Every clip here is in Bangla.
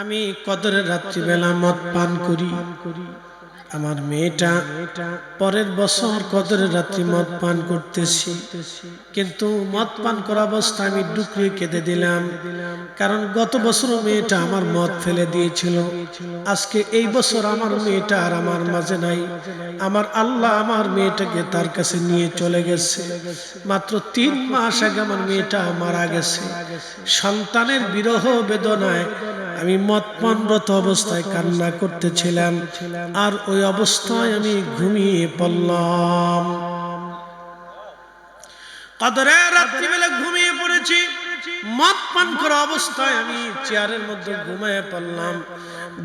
আমি কদরের রাত্রিবেলা মদ পান করি। আমার মেয়েটা পরের বছর কদরের রাত্রি মদ পান করতেছি। কিন্তু মদ পান করা অবস্থা আমি ডুকরিয়ে কেঁদে দিলাম, কারণ গত বছরও মেয়েটা আমার মদ ফেলে দিয়েছিল। আজকে এই বছর আমার মেয়েটা আর আমার মাঝে নাই। আমার আল্লাহ আমার মেয়েটাকে তার কাছে নিয়ে চলে গেছে। মাত্র তিন মাস আগে আমার মেয়েটা মারা গেছে। সন্তানের বিরহ বেদনায় আমি মদ পানরত অবস্থায় কান্না করতেছিলাম, আর ওই অবস্থায় আমি ঘুমিয়ে পড়লাম। কদরে রাত্রিবেলা ঘুমিয়ে পড়েছি মদ পান করা অবস্থায় আমি চেয়ারের মধ্যে ঘুমিয়ে পড়লাম।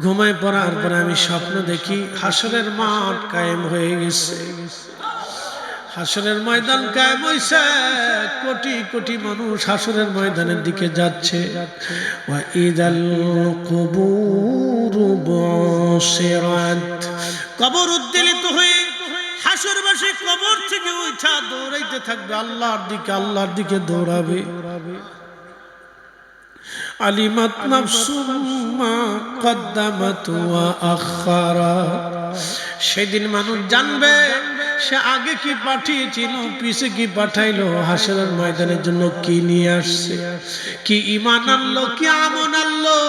ঘুমায় পড়ার পরে আমি স্বপ্ন দেখি হাসরের মাঠ কায়েম হয়ে গেছে। হাসরের ময়দান কায়েম হইছে। কোটি কোটি মানুষ হাসরের ময়দানের দিকে যাচ্ছে। ওয়া ইদাল কুবুর বুসিরাত কবর উদ্বেলিত হয়ে হাসরবাসী কবর থেকে উঠা দৌড়াইতে থাকবে। আল্লাহর দিকে আল্লাহর দিকে দৌড়াবে। আলিমাত নাফসুম মা কদ্দামাত ওয়া আখারাত সেদিন মানুষ জানবে সে আগে কি পাঠিয়েছিল? পিছে কি পাঠাইলো? হাসরের ময়দানের জন্য কি নিয়ে আসছে? কি ইমান আনলো? কি আমন আনলো?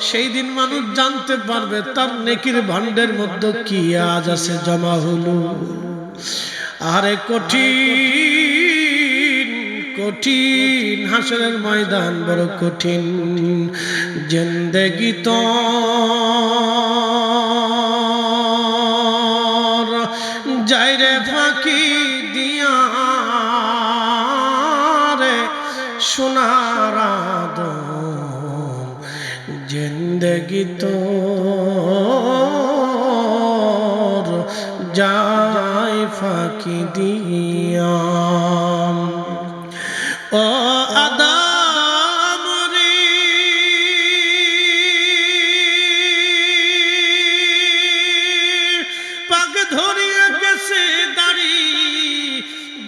সেই দিন মানুষ জানতে পারবে তার নেকির ভান্ডের মধ্যে কি আজ আছে জমা হলো। আরে কঠিন কঠিন হাসরের ময়দান, বড় কঠিন জিন্দেগি তো। যাইরে ফাঁকি দিয়া রে সোনার জিন্দগি তো যাই ফাঁকি দিয়া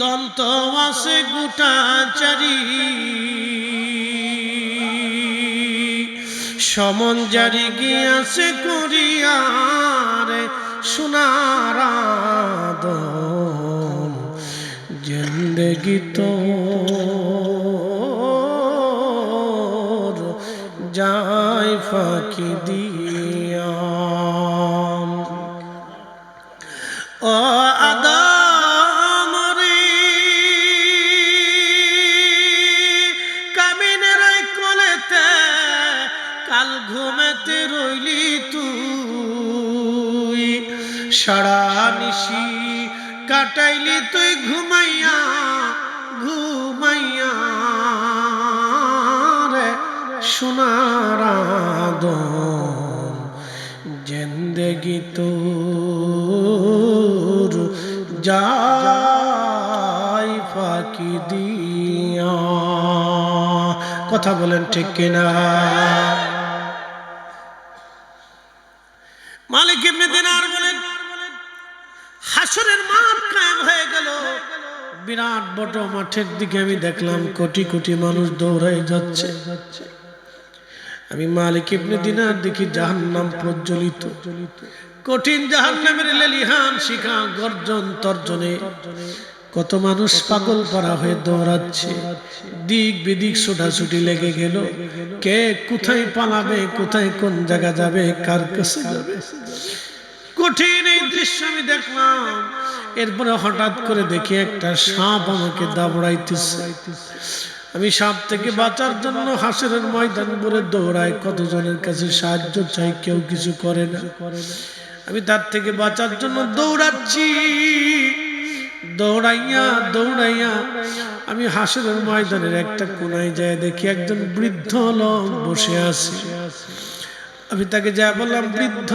দন্ত আছে গোটা চারি। সমন জারি গিয়াছে করিয়ার সোনার জিন্দগি তো যাই ফাঁকি দিয়া। ও সারা নিশি কাটাইলি তুই ঘুমাইয়া ঘুমাইয়া রে সোনার জিন্দগি তোর যাই ফাঁকি দিয়া। কথা বলেন ঠিক কিনা? হাসরের মাঠ কায়েম হয়ে গেল। বিরাট বড় মাঠের দিকে আমি দেখলাম কোটি কোটি মানুষ দৌড়াই যাচ্ছে। আমি মালিক ইবনে দিনার দেখি জাহান্নাম প্রজ্বলিত। কঠিন জাহান্নামের লেলিহান শিখা গর্জন তর্জনে। কত মানুষ পাগল করা হয়ে দৌড়াচ্ছে। দিক বিদিক ছোটাছুটি লেগে গেল। কে কোথায় পালাবে, কোথায় কোন জায়গা যাবে, কার কাছে যাবে? কঠিন এই দৃশ্য আমি দেখলাম। এরপরে হঠাৎ করে দেখি একটা সাপ আমাকে দাবড়াইতেছে আমি সাপ থেকে বাঁচার জন্য হাসরের ময়দান করে দৌড়াই, কতজনের কাছে সাহায্য চাই কেউ কিছু করে না। আমি তার থেকে বাঁচার জন্য দৌড়াচ্ছি। দৌড়াইয়া দৌড়াইয়া আমি হাসরের ময়দানের একটা কোনায় যায় দেখি একজন বৃদ্ধ লোক বসে আছে। আমি তাকে যা বললাম, বৃদ্ধ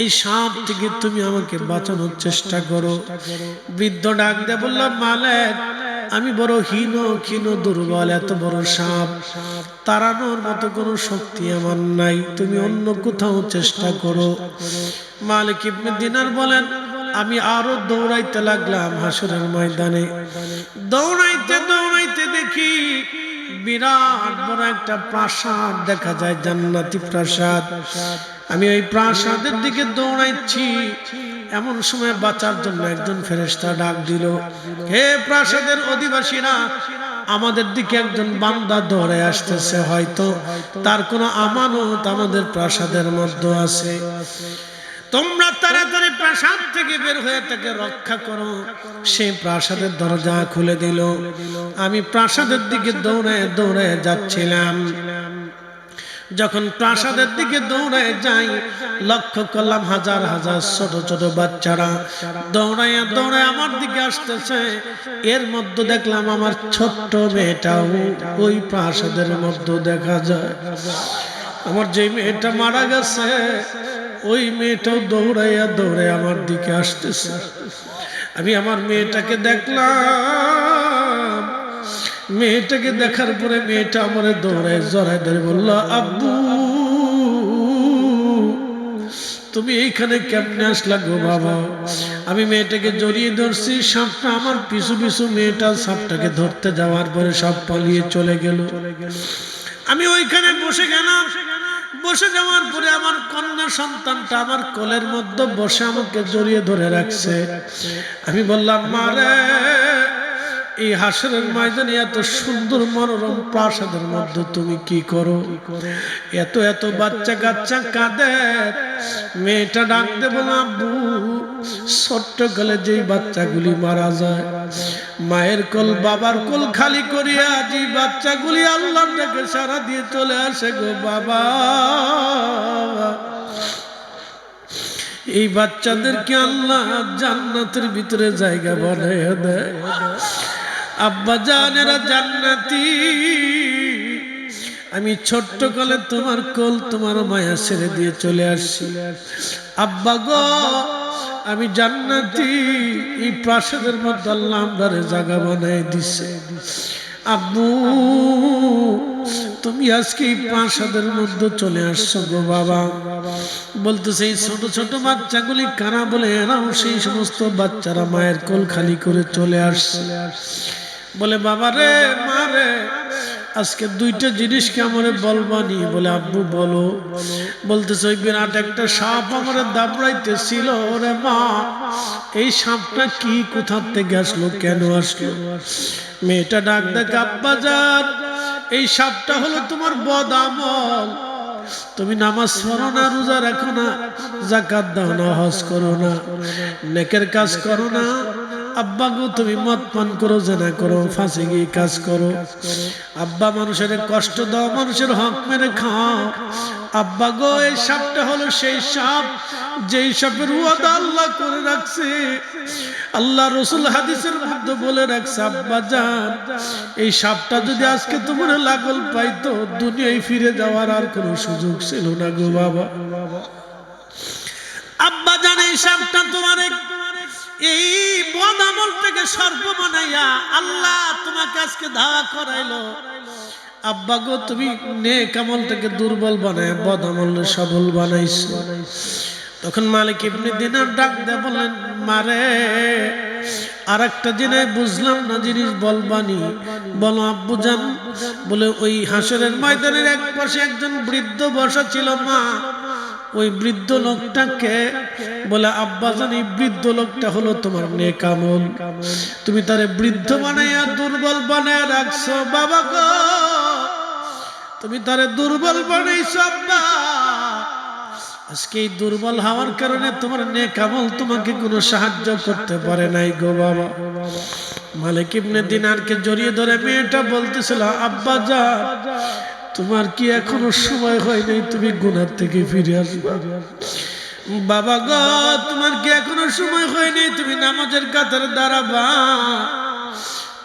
এই সাপ থেকে তুমি আমাকে বাঁচানোর চেষ্টা করো। বৃদ্ধ ডাক দিয়ে বললাম, মালেক, আমি বড় হীন, ক্ষীণ, দুর্বল, এত বড় সাপ। তাড়ানোর মতো কোনো শক্তি আমার নাই, তুমি অন্য কোথাও চেষ্টা করো। মালিক দিনার বলেন, আমি আরও দৌড়াইতে লাগলাম হাসুরের ময়দানে। দেখি বিরাট বড় একটা প্রাসাদ দেখা যায়, জান্নাতি প্রাসাদ। আমি ওই প্রাসাদের দিকে দৌড়াইছি। এমন সময় বাঁচার জন্য একজন ফেরেস্তা ডাক দিল, হে প্রাসাদের অধিবাসীরা, আমাদের দিকে একজন বান্দা দৌড়ে আসতেছে। হয়তো তার কোনো আমানত আমাদের প্রাসাদের মধ্যে আছে। তোমরা তাড়াতাড়ি প্রাসাদ থেকে বের হয়ে তাকে রক্ষা করো। সে প্রাসাদের দরজা খুলে দিল। আমি প্রাসাদের দিকে দৌড়ে দৌড়ে যাচ্ছিলাম। যখন প্রাসাদের দিকে দৌড়ে যাই লক্ষ্য করলাম হাজার হাজার ছোট ছোট বাচ্চারা দৌড়াইয়া দৌড়ায় আমার দিকে আসতেছে। এর মধ্যে দেখলাম আমার ছোট্ট মেয়েটাও ওই প্রাসাদের মধ্যে দেখা যায়। আমার যে মেয়েটা মারা গেছে ওই মেয়েটাও দৌড়াইয়া দৌড়ে আমার দিকে আসতেছে। আমি আমার মেয়েটাকে দেখলাম। মেয়েটাকে দেখার পরে মেয়েটা আমার দৌড়ায়, জড়ায় ধরে বলল, আব্বু, তুমি এইখানে কেমনে আসলা গো বাবা? আমি মেয়েটাকে জড়িয়ে ধরছি, সাপটা আমার পিছু পিছু মেয়েটা সাপটাকে ধরতে যাওয়ার পরে সব পালিয়ে চলে গেল। আমি ওইখানে বসে গেলাম। বসে যাওয়ার পরে আমার কন্যা সন্তানটা আমার কোলের মধ্যে বসে আমাকে জড়িয়ে ধরে রাখছে। আমি বললাম মারে এই হাসরের ময়দানে এত সুন্দর মনোরম প্রাসাদের মধ্যে তুমি কি করো? এত এত বাচ্চা কাচ্চা কাঁদে। মেয়েটা ডাকতে বলো আব্বু, ছোট্ট কালে যেই বাচ্চাগুলি মারা যায় মায়ের কোল বাবার কোল খালি করিয়া যে বাচ্চাগুলি আল্লাহ ডাকে সারা দিয়ে চলে আসে গো বাবা। এই বাচ্চাদেরকে আল্লাহ জান্নাতের ভিতরে জায়গা বানাইয়া দেয়। আব্বা জানেরা জান্নাতি। আমি ছোট্ট কালে তোমার কোল, তোমার মায়া ছেড়ে দিয়ে চলে আসছি আব্বা গো আমি জান্নাতি। এই প্রাসাদের মধ্যে আল্লাহ আমরারে জায়গা বানাই দিছে। আব্বু, তুমি আজকে এই প্রাসাদের মধ্যে চলে আসছো গো বাবা। বলতেছে, এই ছোট ছোট বাচ্চাগুলি কারা বলে? এরাও সেই সমস্ত বাচ্চারা মায়ের কোল খালি করে চলে আসছে। বলে বাবা রে মা রে আজকে দুইটা জিনিসকে আমারে বলবানি বলে, আব্বু, বলো। বলতে ওই বিরাট একটা সাপ আমার দাবড়াইতেছিল, ওরে মা, এই সাপটা কি, কোথার থেকে আসলো, কেন আসলো? মেয়েটা ডাক ডাক আব্বা এই সাপটা হলো তোমার বদ আমল। তুমি নামাজ পড়ো না, রোজা রাখো না জাকাত দাও না, হজ করো না, নেকের কাজ করো না আব্বা গো, তুমি মদ পান করো, জেনা করো, ফাঁসে গিয়ে কাজ করো। আব্বা মানুষের কষ্ট দাও, মানুষের হক মেরে খাও। আব্বা গো, এই সাপটা হলো সেই সাপ, যেই সাপের ওয়াদা আল্লাহ করে রাখছে। আল্লাহ রসুল হাদিসের মধ্যে বলে রাখছে, আব্বা যান এই সাপটা যদি আজকে তোমার লাগল পাইতো, দুনিয়ায় ফিরে যাওয়ার আর কোনো সুযোগ ছিল না গো বাবা। আব্বা জান, এই সাপটা তোমার এই বদ আমল থেকে সর্ব বানাইয়া আল্লাহ তোমাকে আজকে ধাওয়া করাইলো। আব্বা গো, তুমি নেক আমলটাকে দুর্বল বানায়, বদ আমল সবল বানাইছো। তখন মালিক ইবনে দিনার ডাক দেয় বলেন মারে আর একটা বুঝলাম না, জিনিস বলবানি। বলো, আব্বু জান। বলে, ওই হাসরের ময়দানের এক পাশে একজন বৃদ্ধ বসা ছিল মা। ওই বৃদ্ধ লোকটাকে বলে, আব্বা জান, এই বৃদ্ধ লোকটা হলো তোমার নেকামল তুমি তারে বৃদ্ধ বানাইয়া দুর্বল বানায় রাখছো। বাবা গো, তুমি তারে দুর্বল বানাইছো, আব্বা। আজকে এই দুর্বল হওয়ার কারণে তোমার নেকামল তোমাকে কোনো সাহায্য করতে পারে নাই গো বাবা। মালিক ইবনে দিনারকে জড়িয়ে ধরে মেয়েটা বলতেছিল, আব্বা যা তোমার কি এখনও সময় হয় নাই তুমি গুনার থেকে ফিরে আসবে। বাবা গো, তোমার কি এখনও সময় হয়নি? তুমি নামাজের কাতারে দাঁড়াবা।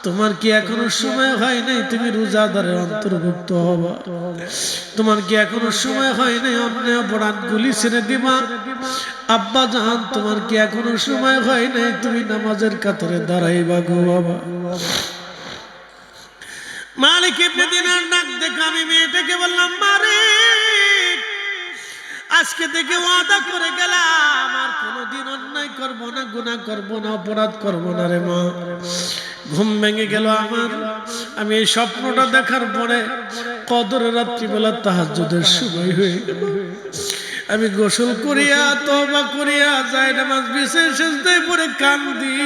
তোমার কি এখনও সময় হয় নাই তুমি রোজাদারের অন্তর্ভুক্ত হবা। তোমার কি এখনও সময় হয় নাই অপরাধ গুলি ছেড়ে দিবা। আব্বা জান, তোমার কি এখনও সময় হয় নাই তুমি নামাজের কাতারে দাঁড়াইবা গো বাবা। মালিক ইবনে দিনার ডাক দেখে আমি মেয়েটাকে বললাম, মালিক, আজকে থেকে ওয়াদা করে গেলাম, আর কোনোদিন অন্যায় করব না, গুনাহ করব না, অপরাধ করব না রে মা। ঘুম ভেঙে গেল আমার। আমি এই স্বপ্নটা দেখার পরে কদরের রাত্রিবেলা তাহাজ্জুদের সময় হয়ে গেল। আমি গোসল করিয়া তবা করিয়া যাই নামাজ বিশেষ পরে কান্দি।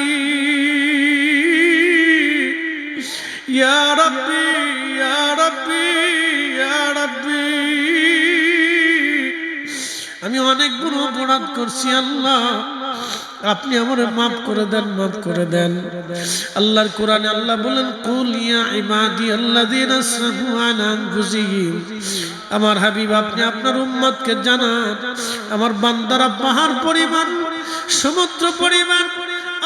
আমি অনেক বড় অপরাধ করছি, আল্লাহ। আপনি আমার মাফ করে দেন, মাফ করে দেন। আল্লাহর কোরআনে আল্লাহ বলেন, কুল ইয়া ইবাদি আল্লাযীনা আসরাফু আলা আনফুসিহিম। আমার হাবিব, আপনি আপনার উম্মতকে জানান, আমার বান্দারা পাহাড় পরিমাণ, সমুদ্র পরিমাণ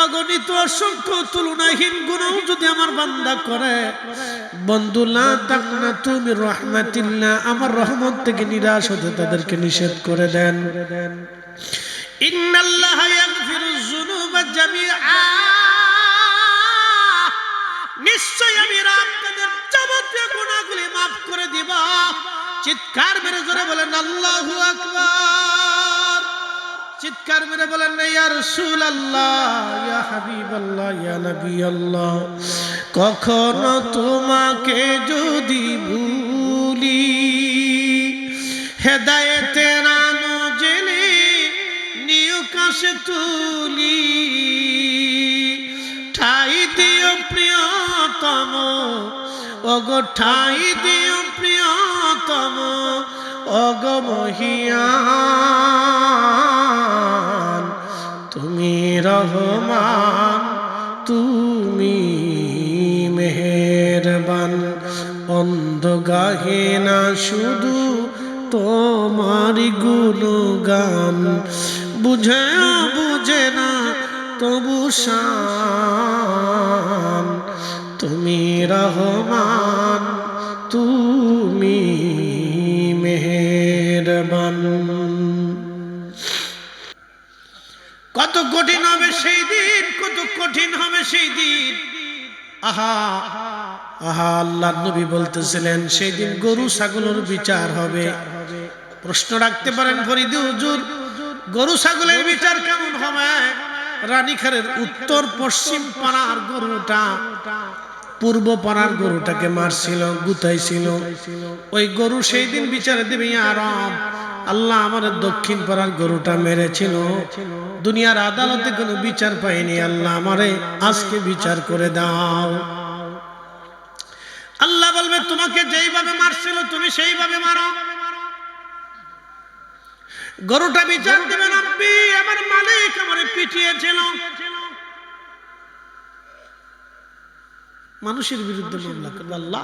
অগণিত অসংখ্য তুলনাহীন গুণও যদি আমার বান্দা করে, বন্ধু, লা তাকনা তুমি রহমাতিল্লাহ, আমার রহমত থেকে নিরাশ হতে তাদেরকে নিষেধ করে দেন। নিশ্চয় আমি দিব। চিৎকার মেরে জোরে বলেন, আল্লাহু আকবার। চিৎকার মেরে বলেন ইয়া রাসূলুল্লাহ, ইয়া হাবিবাল্লাহ, ইয়া নবিয়াল্লাহ, কখনো তোমাকে যদি ভুলি হেদায়েতের আলো জেলে নিউ কাশে তুলি, ঠাই দিও প্রিয়তম, ওগো ঠাই দিও প্রিয়তম ওগো মহিয়ান, তুমি রহমান, তুমি মেহেরবান। অন্ধ গাহে না শুধু তোমারি গুণগান। বুঝে বুঝে না, তবু শান। তুমি রহমান, তুমি কঠিন হবে সেই দিন, কত কঠিন হবে সেই দিন। আহা আহা আল্লাহ নবী বলতেছিলেন সেই দিন গরু ছাগলের বিচার হবে। প্রশ্ন রাখতে পারেন ফরিদি হুজুর, গরু ছাগলের বিচার কেমন হবে? রানীখারের উত্তর পশ্চিম পাড়ার গরুটা, পূর্ব পাড়ার গরুটাকে মারছিল, গুতাইছিল। ওই গরু সেই দিন বিচারে দেবে আরাম আল্লাহ আমার দক্ষিণ পাড়ার গরুটা মেরেছিল। দুনিয়ার আদালতে কোনো বিচার পাইনি। আল্লাহ আমারে আজকে বিচার করে দাও। আল্লাহ বলবে, তোমাকে যেইভাবে মারছিল তুমি সেইভাবে মারো। গরুটা বিচার দেবেন আপনি আমার মালিক, আমার পিটিয়েছিল। মানুষের বিরুদ্ধে মামলা করবে, আল্লাহ।